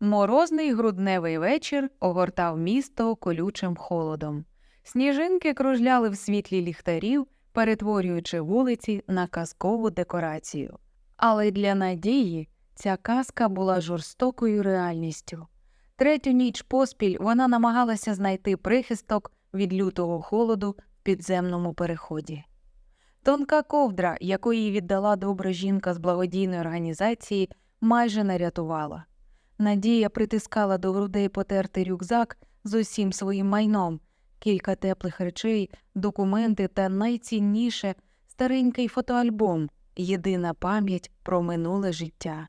Морозний грудневий вечір огортав місто колючим холодом. Сніжинки кружляли в світлі ліхтарів, перетворюючи вулиці на казкову декорацію. Але для надії ця казка була жорстокою реальністю. Третю ніч поспіль вона намагалася знайти прихисток від лютого холоду в підземному переході. Тонка ковдра, яку їй віддала добра жінка з благодійної організації, майже не рятувала. Надія притискала до грудей потертий рюкзак з усім своїм майном, кілька теплих речей, документи та найцінніше старенький фотоальбом, єдина пам'ять про минуле життя.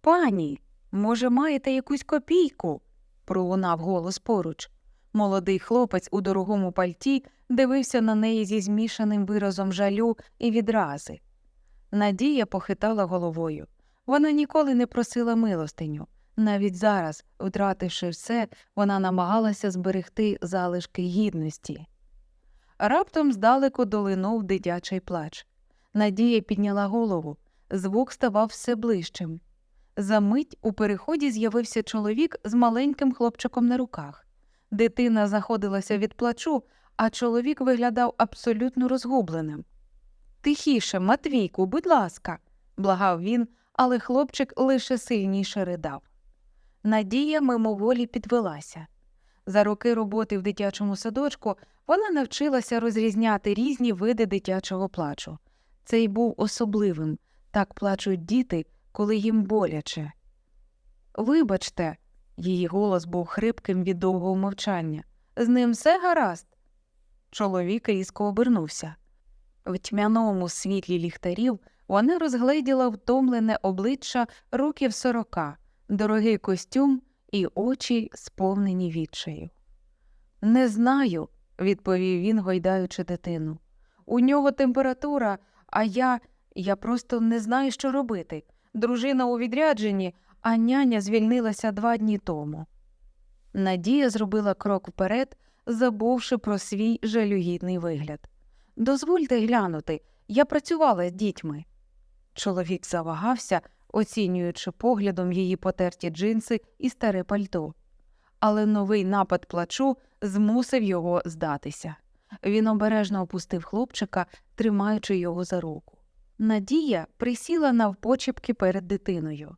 Пані, може, маєте якусь копійку? пролунав голос поруч. Молодий хлопець у дорогому пальті дивився на неї зі змішаним виразом жалю і відрази. Надія похитала головою. Вона ніколи не просила милостиню. Навіть зараз, втративши все, вона намагалася зберегти залишки гідності. Раптом здалеку долинув дитячий плач. Надія підняла голову. Звук ставав все ближчим. Замить у переході з'явився чоловік з маленьким хлопчиком на руках. Дитина заходилася від плачу, а чоловік виглядав абсолютно розгубленим. Тихіше, Матвійку, будь ласка, благав він, але хлопчик лише сильніше ридав. Надія мимоволі підвелася. За роки роботи в дитячому садочку вона навчилася розрізняти різні види дитячого плачу. Цей був особливим так плачуть діти, коли їм боляче. Вибачте, її голос був хрипким від довгого мовчання. З ним все гаразд. Чоловік різко обернувся. В тьмяному світлі ліхтарів вона розгледіла втомлене обличчя років сорока, дорогий костюм і очі, сповнені відчаю. Не знаю, відповів він, гойдаючи дитину. У нього температура, а я. я просто не знаю, що робити. Дружина у відрядженні, а няня звільнилася два дні тому. Надія зробила крок вперед, забувши про свій жалюгідний вигляд. Дозвольте глянути, я працювала з дітьми. Чоловік завагався, оцінюючи поглядом її потерті джинси і старе пальто. Але новий напад плачу змусив його здатися. Він обережно опустив хлопчика, тримаючи його за руку. Надія присіла навпочепки перед дитиною.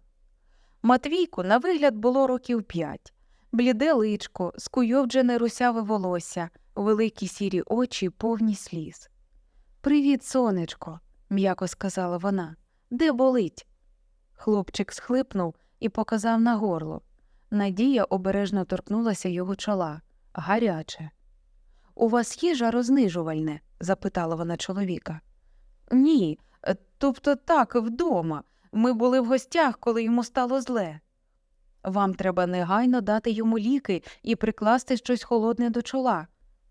Матвійку на вигляд було років п'ять. Бліде личко, скуйовджене русяве волосся, великі сірі очі, повні сліз. Привіт, сонечко, м'яко сказала вона. Де болить? Хлопчик схлипнув і показав на горло. Надія обережно торкнулася його чола. Гаряче. У вас є жарознижувальне? запитала вона чоловіка. Ні, тобто так, вдома. Ми були в гостях, коли йому стало зле. Вам треба негайно дати йому ліки і прикласти щось холодне до чола.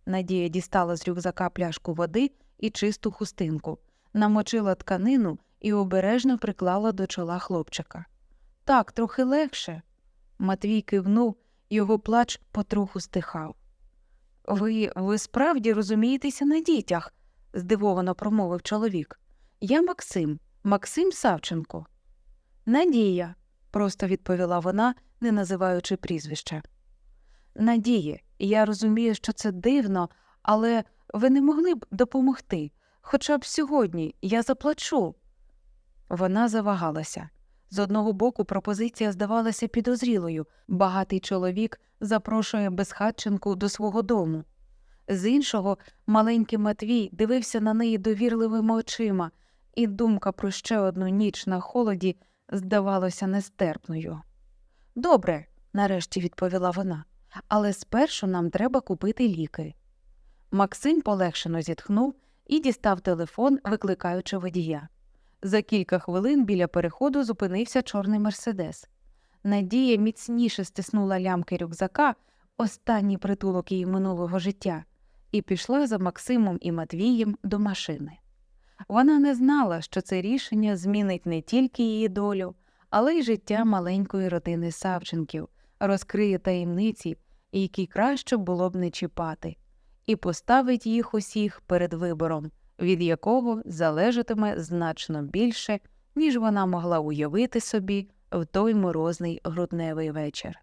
Надія дістала з рюкзака пляшку води і чисту хустинку, намочила тканину і обережно приклала до чола хлопчика. Так, трохи легше. Матвій кивнув, його плач потроху стихав. Ви, ви справді розумієтеся на дітях? здивовано промовив чоловік. Я Максим, Максим Савченко. Надія, просто відповіла вона, не називаючи прізвища. Надія, я розумію, що це дивно, але ви не могли б допомогти. Хоча б сьогодні я заплачу. Вона завагалася. З одного боку пропозиція здавалася підозрілою багатий чоловік запрошує безхатченку до свого дому. З іншого, маленький Матвій дивився на неї довірливими очима, і думка про ще одну ніч на холоді здавалася нестерпною. Добре, нарешті відповіла вона, але спершу нам треба купити ліки. Максим полегшено зітхнув і дістав телефон, викликаючи водія. За кілька хвилин біля переходу зупинився чорний мерседес. Надія міцніше стиснула лямки рюкзака, останній притулок її минулого життя, і пішла за Максимом і Матвієм до машини. Вона не знала, що це рішення змінить не тільки її долю, але й життя маленької родини Савченків, розкриє таємниці, які краще було б не чіпати, і поставить їх усіх перед вибором, від якого залежатиме значно більше, ніж вона могла уявити собі в той морозний грудневий вечір.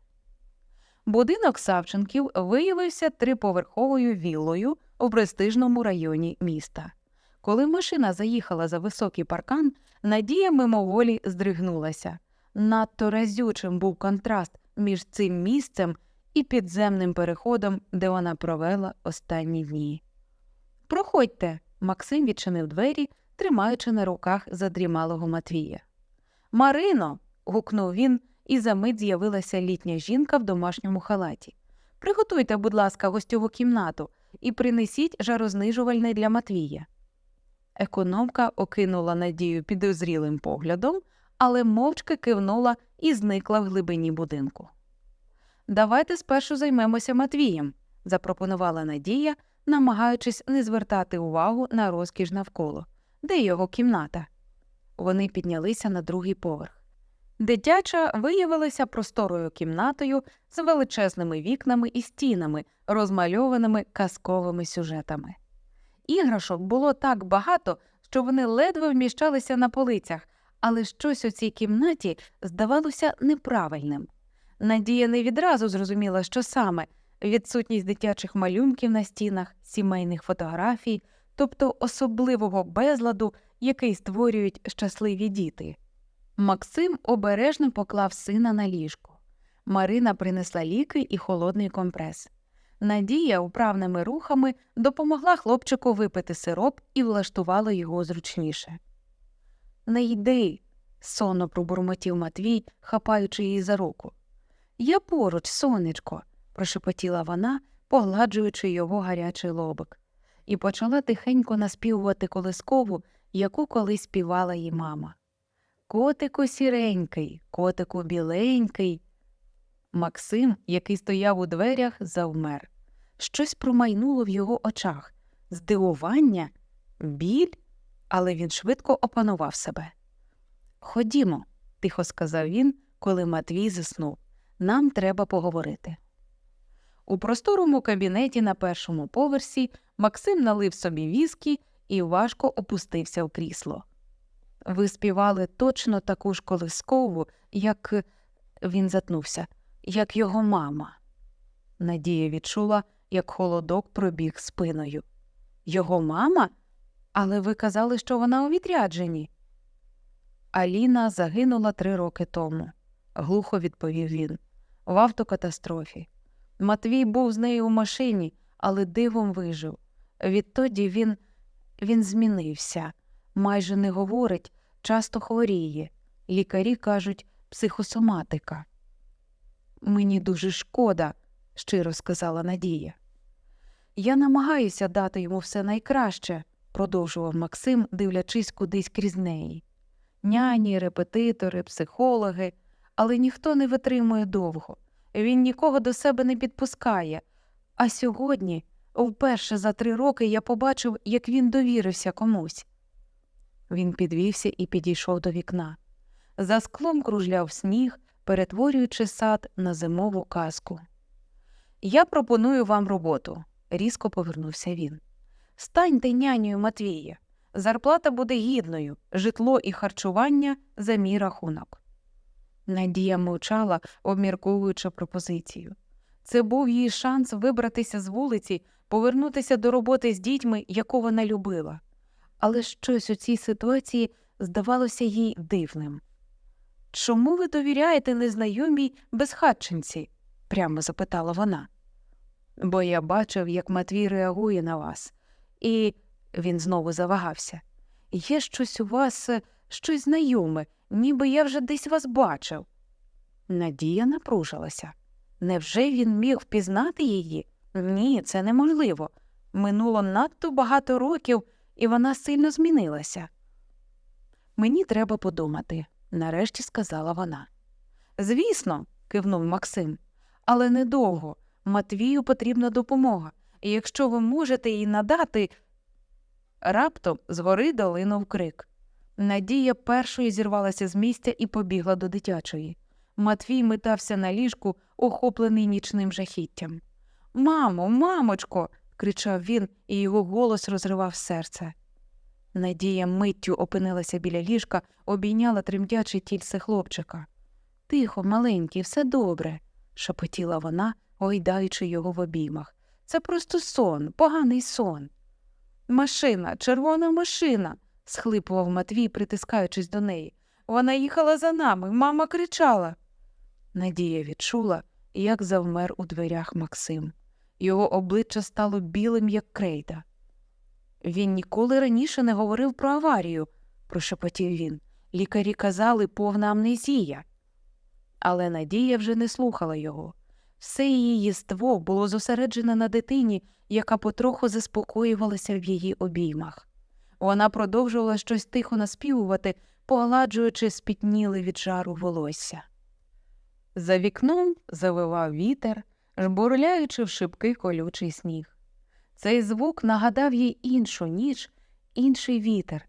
Будинок Савченків виявився триповерховою віллою у престижному районі міста. Коли машина заїхала за високий паркан, Надія мимоволі здригнулася. Надто разючим був контраст між цим місцем і підземним переходом, де вона провела останні дні. Проходьте. Максим відчинив двері, тримаючи на руках задрімалого Матвія. Марино. гукнув він, і за мить з'явилася літня жінка в домашньому халаті. Приготуйте, будь ласка, гостьову кімнату і принесіть жарознижувальне для Матвія. Економка окинула Надію підозрілим поглядом, але мовчки кивнула і зникла в глибині будинку. Давайте спершу займемося Матвієм, запропонувала Надія, намагаючись не звертати увагу на розкіш навколо. Де його кімната? Вони піднялися на другий поверх. Дитяча виявилася просторою кімнатою з величезними вікнами і стінами, розмальованими казковими сюжетами. Іграшок було так багато, що вони ледве вміщалися на полицях, але щось у цій кімнаті здавалося неправильним. Надія не відразу зрозуміла, що саме відсутність дитячих малюнків на стінах, сімейних фотографій, тобто особливого безладу, який створюють щасливі діти. Максим обережно поклав сина на ліжко. Марина принесла ліки і холодний компрес. Надія управними рухами допомогла хлопчику випити сироп і влаштувала його зручніше. Не йди, сонно пробурмотів Матвій, хапаючи її за руку. Я поруч, сонечко, прошепотіла вона, погладжуючи його гарячий лобик, і почала тихенько наспівувати колискову, яку колись співала їй мама. Котику сіренький, котику біленький. Максим, який стояв у дверях, завмер. Щось промайнуло в його очах здивування, біль, але він швидко опанував себе. Ходімо, тихо сказав він, коли Матвій заснув. Нам треба поговорити. У просторому кабінеті на першому поверсі Максим налив собі віскі і важко опустився в крісло. Ви співали точно таку ж колискову, як він затнувся, як його мама. Надія відчула, як холодок пробіг спиною. Його мама? Але ви казали, що вона у відрядженні. Аліна загинула три роки тому, глухо відповів він, в автокатастрофі. Матвій був з нею у машині, але дивом вижив. Відтоді він, він змінився, майже не говорить, часто хворіє. Лікарі кажуть психосоматика. Мені дуже шкода, щиро сказала Надія. Я намагаюся дати йому все найкраще, продовжував Максим, дивлячись кудись крізь неї. Няні, репетитори, психологи, але ніхто не витримує довго. Він нікого до себе не підпускає. А сьогодні, вперше за три роки, я побачив, як він довірився комусь. Він підвівся і підійшов до вікна. За склом кружляв сніг, перетворюючи сад на зимову казку. Я пропоную вам роботу, різко повернувся він. Станьте нянею Матвія. Зарплата буде гідною, житло і харчування за мій рахунок. Надія мовчала, обмірковуючи пропозицію. Це був її шанс вибратися з вулиці, повернутися до роботи з дітьми, яку вона любила. Але щось у цій ситуації здавалося їй дивним. Чому ви довіряєте незнайомій безхатченці? прямо запитала вона. Бо я бачив, як Матвій реагує на вас, і він знову завагався. Є щось у вас, щось знайоме, ніби я вже десь вас бачив. Надія напружилася. Невже він міг впізнати її? Ні, це неможливо. Минуло надто багато років, і вона сильно змінилася. Мені треба подумати, нарешті сказала вона. Звісно, кивнув Максим, але недовго. Матвію потрібна допомога, і якщо ви можете її надати. Раптом згори долинув крик. Надія першою зірвалася з місця і побігла до дитячої. Матвій метався на ліжку, охоплений нічним жахіттям. Мамо, мамочко. кричав він, і його голос розривав серце. Надія миттю опинилася біля ліжка, обійняла тремтяче тільце хлопчика. Тихо, маленький, все добре, шепотіла вона, гойдаючи його в обіймах. Це просто сон, поганий сон. Машина, червона машина, схлипував Матвій, притискаючись до неї. Вона їхала за нами, мама кричала. Надія відчула, як завмер у дверях Максим. Його обличчя стало білим, як крейда. Він ніколи раніше не говорив про аварію, прошепотів він. Лікарі казали повна амнезія. Але Надія вже не слухала його. Все її єство було зосереджене на дитині, яка потроху заспокоювалася в її обіймах. Вона продовжувала щось тихо наспівувати, погладжуючи спітніли від жару волосся. За вікном завивав вітер, жбурляючи в шибкий колючий сніг. Цей звук нагадав їй іншу ніч, інший вітер.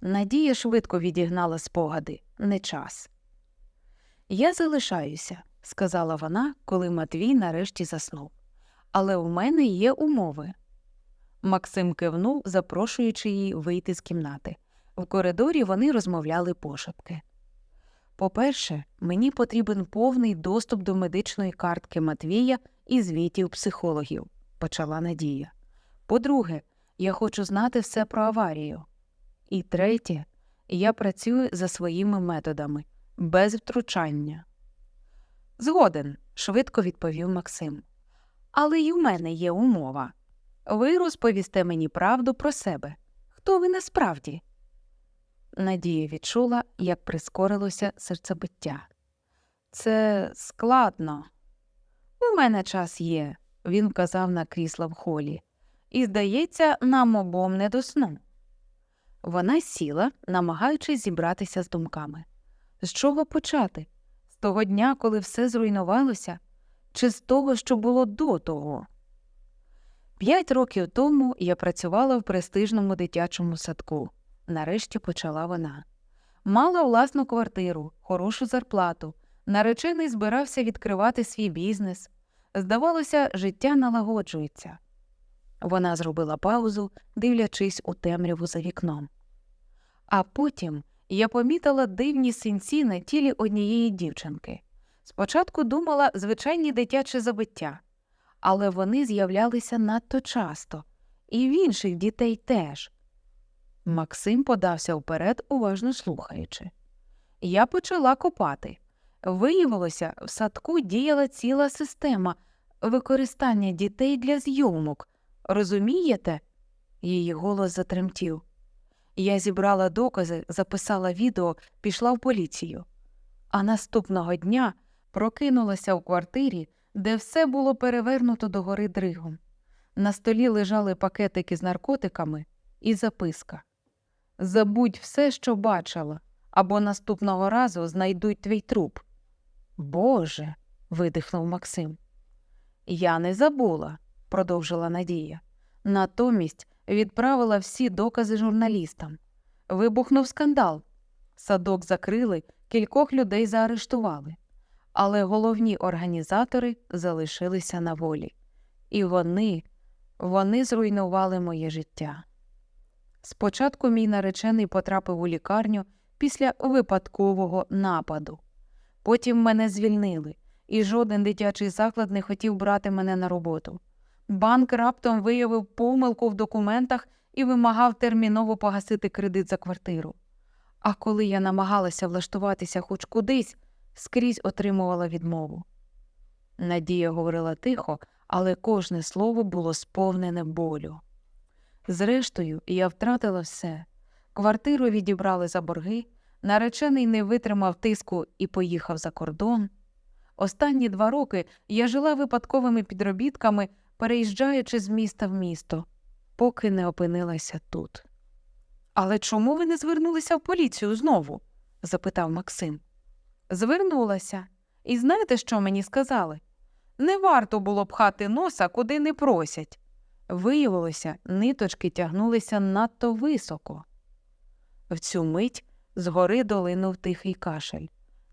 Надія швидко відігнала спогади, не час. Я залишаюся, сказала вона, коли Матвій нарешті заснув. Але у мене є умови. Максим кивнув, запрошуючи її вийти з кімнати. В коридорі вони розмовляли пошепки. По-перше, мені потрібен повний доступ до медичної картки Матвія і звітів психологів, почала Надія. По-друге, я хочу знати все про аварію. І третє, я працюю за своїми методами, без втручання. Згоден, швидко відповів Максим. Але й у мене є умова. Ви розповісте мені правду про себе. Хто ви насправді? Надія відчула, як прискорилося серцебиття. Це складно. У мене час є, він вказав на крісло в холі, і, здається, нам обом не до сну. Вона сіла, намагаючись зібратися з думками. З чого почати? З того дня, коли все зруйнувалося, чи з того, що було до того? П'ять років тому я працювала в престижному дитячому садку. Нарешті почала вона. Мала власну квартиру, хорошу зарплату. Наречений збирався відкривати свій бізнес. Здавалося, життя налагоджується. Вона зробила паузу, дивлячись у темряву за вікном. А потім я помітила дивні синці на тілі однієї дівчинки. Спочатку думала звичайні дитячі забиття, але вони з'являлися надто часто, і в інших дітей теж. Максим подався вперед, уважно слухаючи. Я почала копати. Виявилося, в садку діяла ціла система використання дітей для зйомок. Розумієте? Її голос затремтів. Я зібрала докази, записала відео, пішла в поліцію. А наступного дня прокинулася в квартирі, де все було перевернуто догори дригом. На столі лежали пакетики з наркотиками і записка Забудь все, що бачила, або наступного разу знайдуть твій труп. Боже. видихнув Максим. Я не забула, продовжила Надія. Натомість відправила всі докази журналістам. Вибухнув скандал. Садок закрили, кількох людей заарештували. Але головні організатори залишилися на волі. І вони, вони зруйнували моє життя. Спочатку мій наречений потрапив у лікарню після випадкового нападу. Потім мене звільнили, і жоден дитячий заклад не хотів брати мене на роботу. Банк раптом виявив помилку в документах і вимагав терміново погасити кредит за квартиру. А коли я намагалася влаштуватися хоч кудись, скрізь отримувала відмову. Надія говорила тихо, але кожне слово було сповнене болю. Зрештою, я втратила все. Квартиру відібрали за борги, наречений не витримав тиску і поїхав за кордон. Останні два роки я жила випадковими підробітками, переїжджаючи з міста в місто, поки не опинилася тут. Але чому ви не звернулися в поліцію знову? запитав Максим. Звернулася. І знаєте, що мені сказали? Не варто було пхати носа, куди не просять. Виявилося, ниточки тягнулися надто високо. В цю мить згори долинув тихий кашель.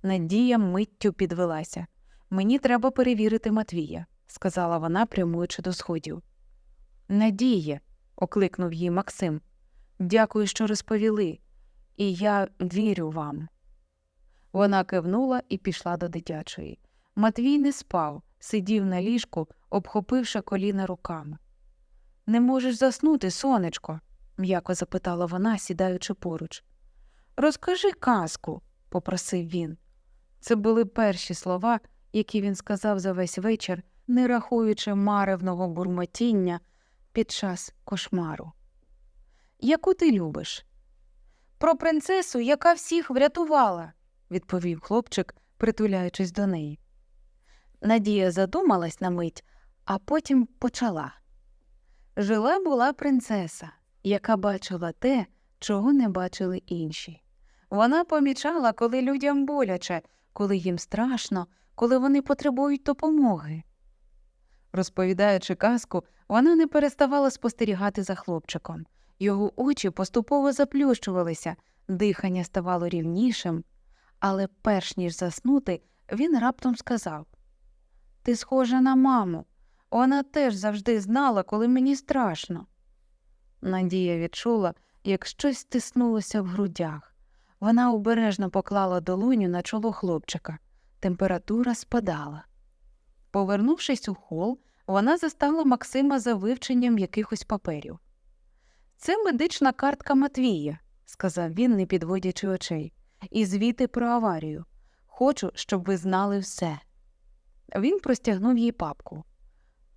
Надія миттю підвелася. Мені треба перевірити Матвія, сказала вона, прямуючи до сходів. Надія, окликнув її Максим. Дякую, що розповіли, і я вірю вам. Вона кивнула і пішла до дитячої. Матвій не спав, сидів на ліжку, обхопивши коліна руками. Не можеш заснути, сонечко? м'яко запитала вона, сідаючи поруч. Розкажи казку, попросив він. Це були перші слова, які він сказав за весь вечір, не рахуючи маревного бурмотіння під час кошмару. Яку ти любиш? Про принцесу, яка всіх врятувала, відповів хлопчик, притуляючись до неї. Надія задумалась на мить, а потім почала. Жила була принцеса, яка бачила те, чого не бачили інші. Вона помічала, коли людям боляче, коли їм страшно, коли вони потребують допомоги. Розповідаючи казку, вона не переставала спостерігати за хлопчиком. Його очі поступово заплющувалися, дихання ставало рівнішим, але перш ніж заснути, він раптом сказав Ти схожа на маму. Вона теж завжди знала, коли мені страшно. Надія відчула, як щось стиснулося в грудях. Вона обережно поклала долоню на чоло хлопчика. Температура спадала. Повернувшись у хол, вона застала Максима за вивченням якихось паперів. Це медична картка Матвія, сказав він, не підводячи очей, і звіти про аварію. Хочу, щоб ви знали все. Він простягнув їй папку.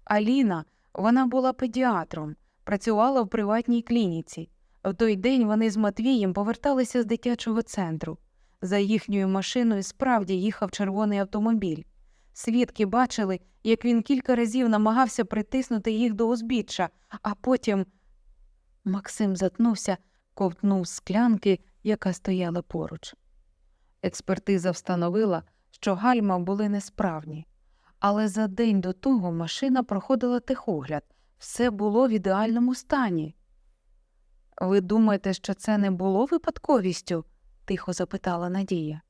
Аліна, вона була педіатром, працювала в приватній клініці. В той день вони з Матвієм поверталися з дитячого центру. За їхньою машиною справді їхав червоний автомобіль. Свідки бачили, як він кілька разів намагався притиснути їх до узбіччя, а потім. Максим затнувся, ковтнув склянки, яка стояла поруч. Експертиза встановила, що гальма були несправні, але за день до того машина проходила техогляд, все було в ідеальному стані. Ви думаєте, що це не було випадковістю? тихо запитала Надія.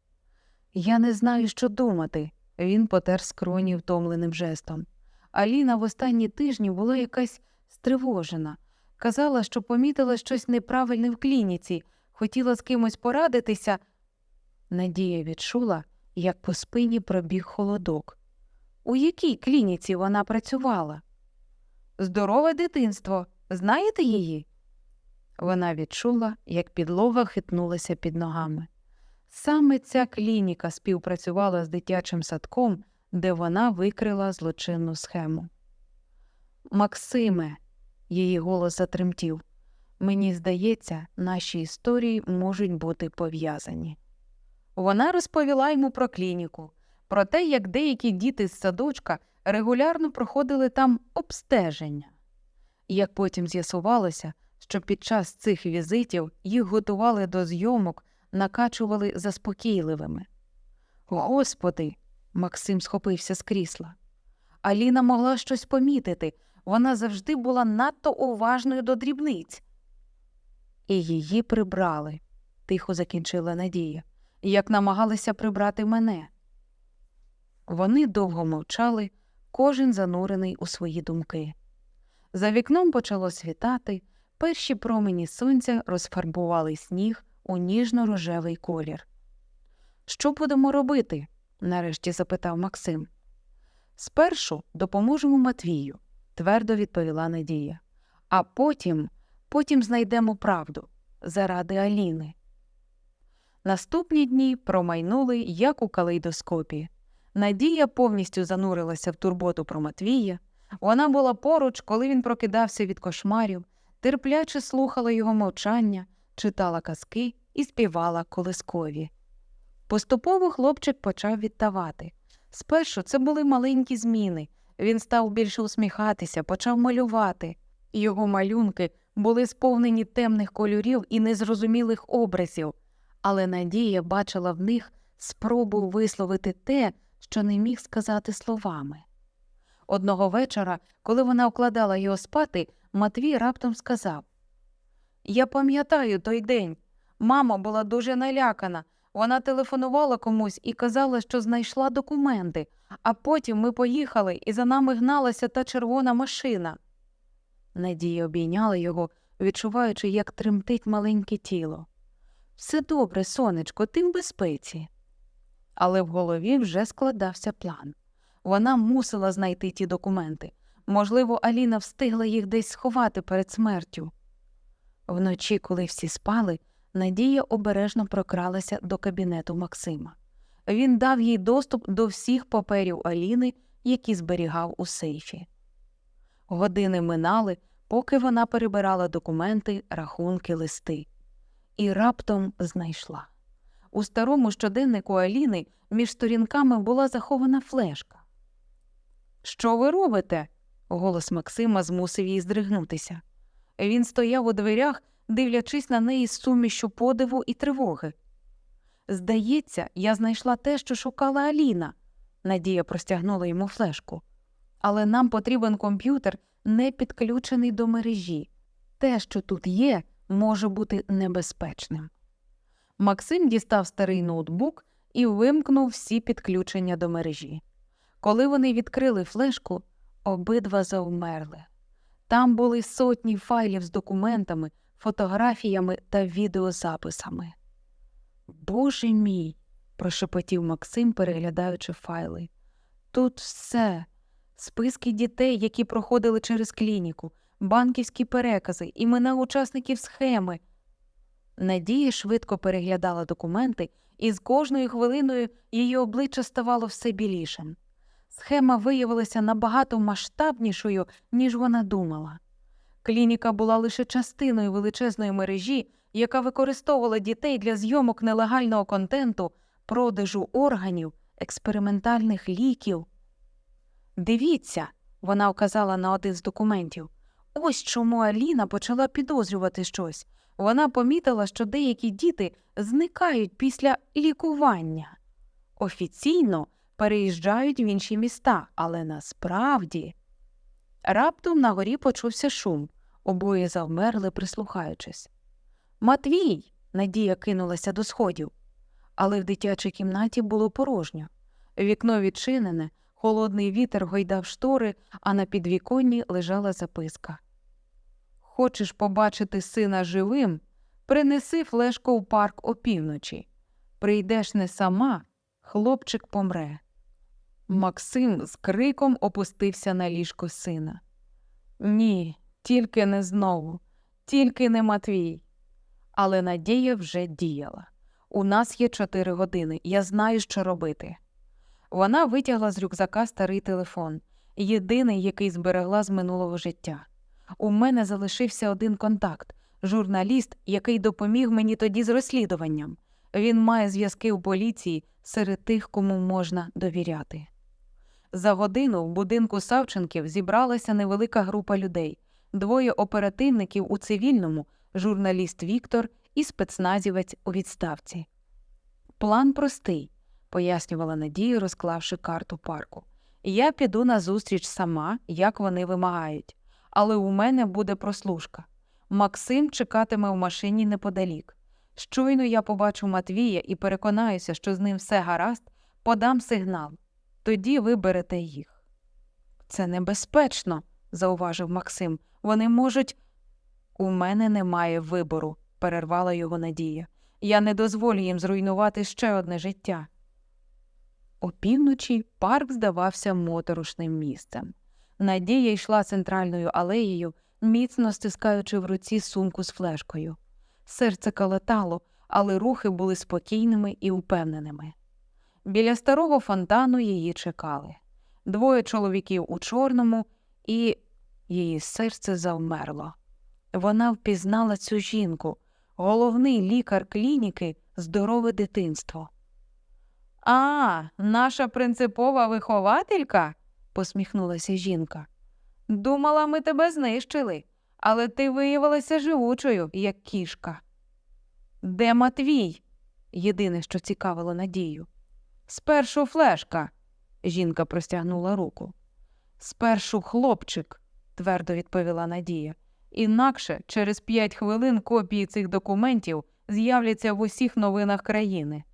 Я не знаю, що думати. Він потер скроні втомленим жестом. Аліна в останні тижні була якась стривожена. Казала, що помітила щось неправильне в клініці, хотіла з кимось порадитися. Надія відчула, як по спині пробіг холодок. У якій клініці вона працювала? Здорове дитинство. Знаєте її? Вона відчула, як підлога хитнулася під ногами. Саме ця клініка співпрацювала з дитячим садком, де вона викрила злочинну схему. Максиме, її голос затремтів. Мені здається, наші історії можуть бути пов'язані. Вона розповіла йому про клініку, про те, як деякі діти з садочка регулярно проходили там обстеження. Як потім з'ясувалося, що під час цих візитів їх готували до зйомок, накачували заспокійливими. Господи, Максим схопився з крісла. Аліна могла щось помітити, вона завжди була надто уважною до дрібниць. І її прибрали, тихо закінчила Надія, як намагалися прибрати мене. Вони довго мовчали, кожен занурений у свої думки. За вікном почало світати, перші промені сонця розфарбували сніг у ніжно-рожевий колір. Що будемо робити? нарешті запитав Максим. Спершу допоможемо Матвію, твердо відповіла Надія. А потім, потім знайдемо правду заради Аліни. Наступні дні промайнули, як у калейдоскопі. Надія повністю занурилася в турботу про Матвія. Вона була поруч, коли він прокидався від кошмарів, терпляче слухала його мовчання, читала казки і співала колискові. Поступово хлопчик почав відтавати. Спершу це були маленькі зміни. Він став більше усміхатися, почав малювати. Його малюнки були сповнені темних кольорів і незрозумілих образів, але Надія бачила в них спробу висловити те, що не міг сказати словами. Одного вечора, коли вона укладала його спати, Матвій раптом сказав Я пам'ятаю той день. Мама була дуже налякана. Вона телефонувала комусь і казала, що знайшла документи, а потім ми поїхали, і за нами гналася та червона машина. Надія обійняла його, відчуваючи, як тремтить маленьке тіло. Все добре, сонечко, ти в безпеці. але в голові вже складався план. Вона мусила знайти ті документи. Можливо, Аліна встигла їх десь сховати перед смертю. Вночі, коли всі спали, Надія обережно прокралася до кабінету Максима. Він дав їй доступ до всіх паперів Аліни, які зберігав у сейфі. Години минали, поки вона перебирала документи, рахунки, листи. І раптом знайшла. У старому щоденнику Аліни між сторінками була захована флешка. Що ви робите? Голос Максима змусив її здригнутися. Він стояв у дверях, дивлячись на неї з сумішю подиву і тривоги. Здається, я знайшла те, що шукала Аліна. Надія простягнула йому флешку. Але нам потрібен комп'ютер, не підключений до мережі. Те, що тут є, може бути небезпечним. Максим дістав старий ноутбук і вимкнув всі підключення до мережі. Коли вони відкрили флешку, обидва завмерли. Там були сотні файлів з документами, фотографіями та відеозаписами. Боже мій, прошепотів Максим, переглядаючи файли. Тут все списки дітей, які проходили через клініку, банківські перекази, імена учасників схеми. Надія швидко переглядала документи, і з кожною хвилиною її обличчя ставало все білішим. Схема виявилася набагато масштабнішою, ніж вона думала. Клініка була лише частиною величезної мережі, яка використовувала дітей для зйомок нелегального контенту, продажу органів, експериментальних ліків. Дивіться, вона вказала на один з документів. Ось чому Аліна почала підозрювати щось. Вона помітила, що деякі діти зникають після лікування. Офіційно переїжджають в інші міста, але насправді. Раптом на горі почувся шум, обоє завмерли, прислухаючись. Матвій. Надія кинулася до сходів, але в дитячій кімнаті було порожньо. Вікно відчинене, холодний вітер гойдав штори, а на підвіконні лежала записка. Хочеш побачити сина живим? Принеси флешку у парк опівночі. Прийдеш не сама, хлопчик помре. Максим з криком опустився на ліжко сина. Ні, тільки не знову, тільки не Матвій. Але Надія вже діяла. У нас є чотири години, я знаю, що робити. Вона витягла з рюкзака старий телефон, єдиний, який зберегла з минулого життя. У мене залишився один контакт журналіст, який допоміг мені тоді з розслідуванням. Він має зв'язки у поліції серед тих, кому можна довіряти. За годину в будинку Савченків зібралася невелика група людей, двоє оперативників у цивільному, журналіст Віктор і спецназівець у відставці. План простий, пояснювала Надія, розклавши карту парку. Я піду на зустріч сама, як вони вимагають, але у мене буде прослушка. Максим чекатиме в машині неподалік. Щойно я побачу Матвія і переконаюся, що з ним все гаразд, подам сигнал. Тоді ви берете їх. Це небезпечно, зауважив Максим. Вони можуть. У мене немає вибору, перервала його Надія. Я не дозволю їм зруйнувати ще одне життя. Опівночі парк здавався моторошним місцем. Надія йшла центральною алеєю, міцно стискаючи в руці сумку з флешкою. Серце калатало, але рухи були спокійними і упевненими. Біля старого фонтану її чекали двоє чоловіків у чорному, і її серце завмерло. Вона впізнала цю жінку, головний лікар клініки здорове дитинство. А, наша принципова вихователька, посміхнулася жінка. Думала, ми тебе знищили, але ти виявилася живучою, як кішка. Де Матвій? єдине, що цікавило Надію. Спершу флешка, жінка простягнула руку. Спершу хлопчик, твердо відповіла Надія. Інакше через п'ять хвилин копії цих документів з'являться в усіх новинах країни.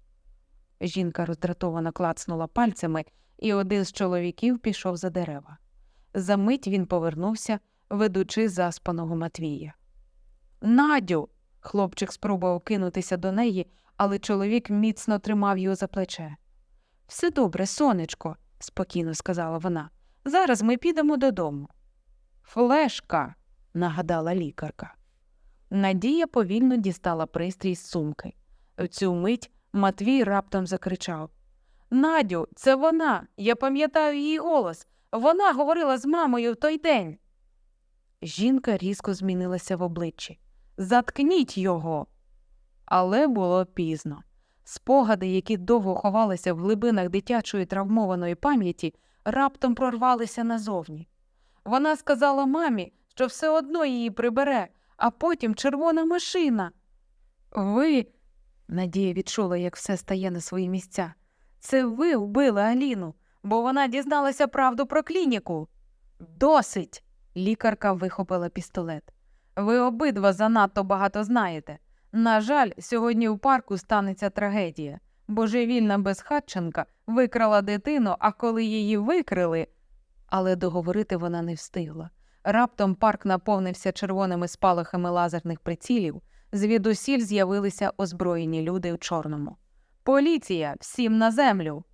Жінка роздратовано клацнула пальцями, і один з чоловіків пішов за дерева. Замить він повернувся, ведучи заспаного Матвія. Надю. хлопчик спробував кинутися до неї, але чоловік міцно тримав його за плече. Все добре, сонечко, спокійно сказала вона. Зараз ми підемо додому. Флешка, нагадала лікарка. Надія повільно дістала пристрій з сумки. В цю мить Матвій раптом закричав Надю, це вона. Я пам'ятаю її голос. Вона говорила з мамою в той день. Жінка різко змінилася в обличчі. Заткніть його. Але було пізно. Спогади, які довго ховалися в глибинах дитячої травмованої пам'яті, раптом прорвалися назовні. Вона сказала мамі, що все одно її прибере, а потім червона машина. Ви, Надія відчула, як все стає на свої місця. Це ви вбили Аліну, бо вона дізналася правду про клініку. Досить. Лікарка вихопила пістолет. Ви обидва занадто багато знаєте. На жаль, сьогодні в парку станеться трагедія. Божевільна безхатченка викрала дитину, а коли її викрили. Але договорити вона не встигла. Раптом парк наповнився червоними спалахами лазерних прицілів, звідусіль з'явилися озброєні люди в чорному. Поліція, всім на землю.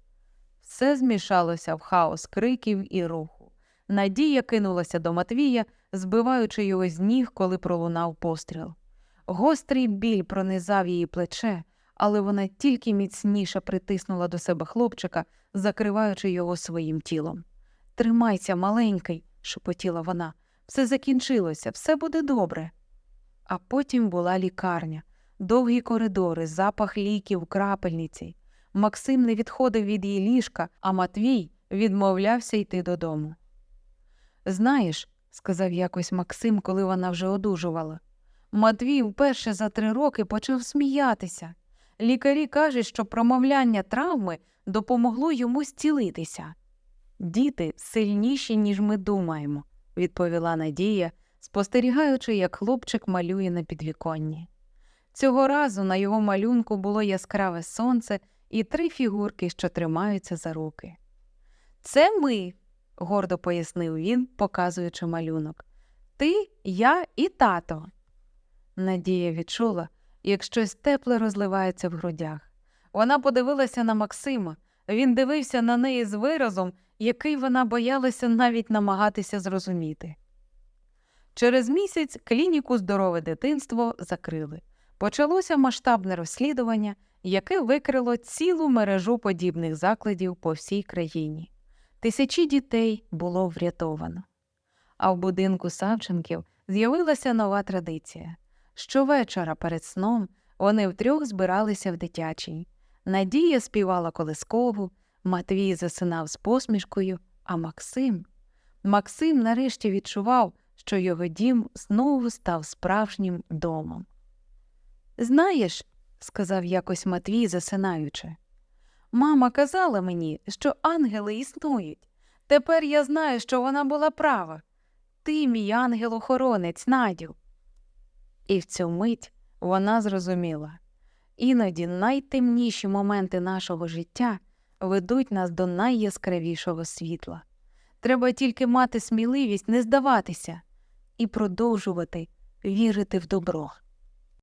Все змішалося в хаос криків і руху. Надія кинулася до Матвія, збиваючи його з ніг, коли пролунав постріл. Гострий біль пронизав її плече, але вона тільки міцніше притиснула до себе хлопчика, закриваючи його своїм тілом. Тримайся, маленький, шепотіла вона. Все закінчилося, все буде добре. А потім була лікарня, довгі коридори, запах ліків, крапельниці. Максим не відходив від її ліжка, а Матвій відмовлявся йти додому. Знаєш, сказав якось Максим, коли вона вже одужувала. Матвій вперше за три роки почав сміятися. Лікарі кажуть, що промовляння травми допомогло йому зцілитися. Діти сильніші, ніж ми думаємо, відповіла Надія, спостерігаючи, як хлопчик малює на підвіконні. Цього разу на його малюнку було яскраве сонце і три фігурки, що тримаються за руки. Це ми, гордо пояснив він, показуючи малюнок. Ти, я і тато. Надія відчула, як щось тепле розливається в грудях. Вона подивилася на Максима. Він дивився на неї з виразом, який вона боялася навіть намагатися зрозуміти. Через місяць клініку здорове дитинство закрили. Почалося масштабне розслідування, яке викрило цілу мережу подібних закладів по всій країні. Тисячі дітей було врятовано. А в будинку Савченків з'явилася нова традиція. Щовечора перед сном вони втрьох збиралися в дитячій. Надія співала колискову, Матвій засинав з посмішкою, а Максим. Максим нарешті відчував, що його дім знову став справжнім домом. Знаєш, сказав якось Матвій, засинаючи, мама казала мені, що ангели існують. Тепер я знаю, що вона була права. Ти, мій ангел-охоронець, Надю. І в цю мить вона зрозуміла іноді найтемніші моменти нашого життя ведуть нас до найяскравішого світла. Треба тільки мати сміливість не здаватися і продовжувати вірити в добро.